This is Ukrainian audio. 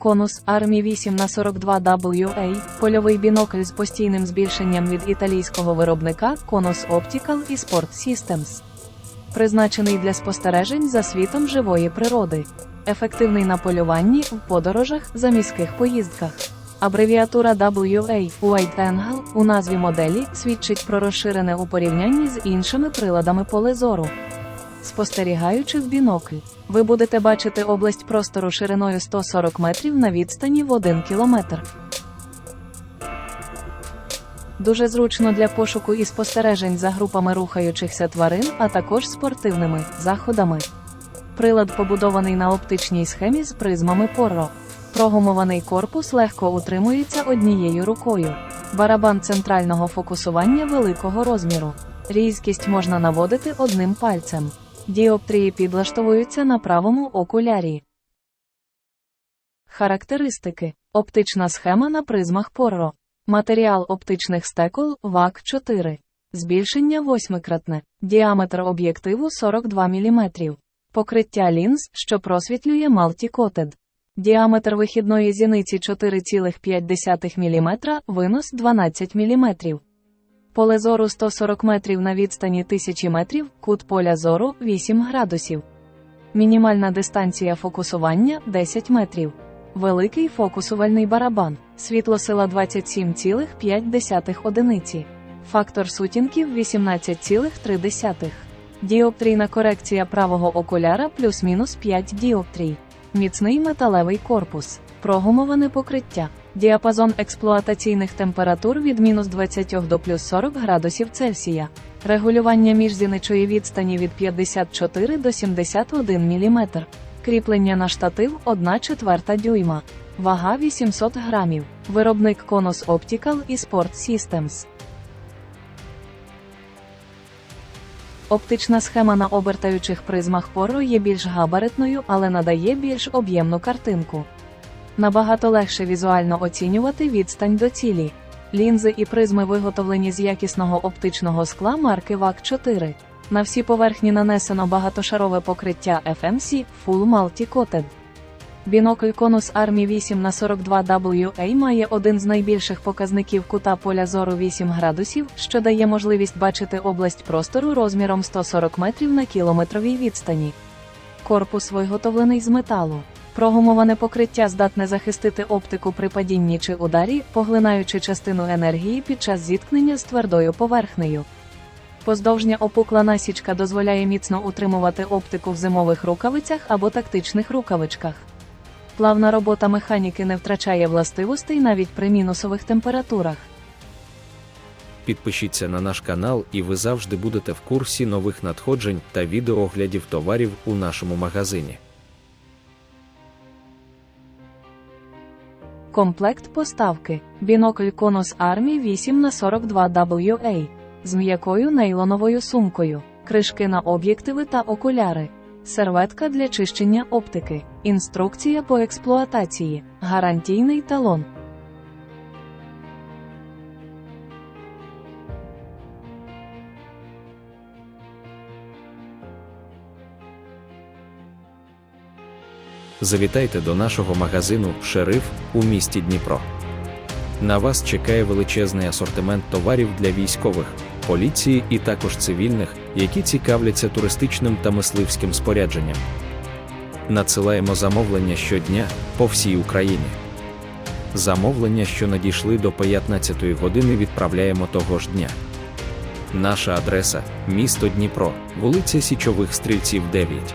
Конус Армі 8 на 42 WA, польовий бінокль з постійним збільшенням від італійського виробника Конус Optical і Sport Systems. Призначений для спостережень за світом живої природи. Ефективний на полюванні, в подорожах, за міських поїздках. Абревіатура WA Wide Angle у назві моделі свідчить про розширене у порівнянні з іншими приладами поле зору. Спостерігаючи в бінокль, ви будете бачити область простору шириною 140 метрів на відстані в 1 кілометр. Дуже зручно для пошуку і спостережень за групами рухаючихся тварин, а також спортивними заходами. Прилад побудований на оптичній схемі з призмами Порро. Прогумований корпус легко утримується однією рукою. Барабан центрального фокусування великого розміру. Різкість можна наводити одним пальцем. Діоптрії підлаштовуються на правому окулярі. Характеристики: оптична схема на призмах Порро. Матеріал оптичних стекол ВАК 4. Збільшення восьмикратне. Діаметр об'єктиву 42 мм. Покриття лінз, що просвітлює малтікотед. Діаметр вихідної зіниці 4,5 мм, винос 12 мм. Поле зору 140 метрів на відстані 1000 метрів, кут поля зору 8 градусів. Мінімальна дистанція фокусування 10 метрів. Великий фокусувальний барабан. Світлосила 27,5 одиниці. Фактор сутінків 18,3. Діоптрійна корекція правого окуляра плюс-мінус 5 діоптрій. Міцний металевий корпус. Прогумоване покриття. Діапазон експлуатаційних температур від мінус 20 до плюс 40 градусів Цельсія. Регулювання міжзіничої відстані від 54 до 71 мм. Кріплення на штатив 1 четверта дюйма. Вага 800 грамів. Виробник Konus Optical і Sport Systems. Оптична схема на обертаючих призмах пору є більш габаритною, але надає більш об'ємну картинку. Набагато легше візуально оцінювати відстань до цілі. Лінзи і призми виготовлені з якісного оптичного скла марки VAC 4. На всі поверхні нанесено багатошарове покриття FMC Full Multi Coated. Бінокль Konus Army 8 на 42 WA має один з найбільших показників кута поля зору 8 градусів, що дає можливість бачити область простору розміром 140 метрів на кілометровій відстані. Корпус виготовлений з металу. Прогумоване покриття здатне захистити оптику при падінні чи ударі, поглинаючи частину енергії під час зіткнення з твердою поверхнею. Поздовжня опукла насічка дозволяє міцно утримувати оптику в зимових рукавицях або тактичних рукавичках. Плавна робота механіки не втрачає властивостей навіть при мінусових температурах. Підпишіться на наш канал, і ви завжди будете в курсі нових надходжень та відеооглядів товарів у нашому магазині. Комплект поставки. Бінокль Konus Army 8 на 42 WA з м'якою нейлоновою сумкою, кришки на об'єктиви та окуляри, серветка для чищення оптики, інструкція по експлуатації, гарантійний талон. Завітайте до нашого магазину Шериф у місті Дніпро. На вас чекає величезний асортимент товарів для військових, поліції і також цивільних, які цікавляться туристичним та мисливським спорядженням. Надсилаємо замовлення щодня по всій Україні. Замовлення, що надійшли до 15-ї години, відправляємо того ж дня. Наша адреса місто Дніпро, вулиця Січових Стрільців, 9.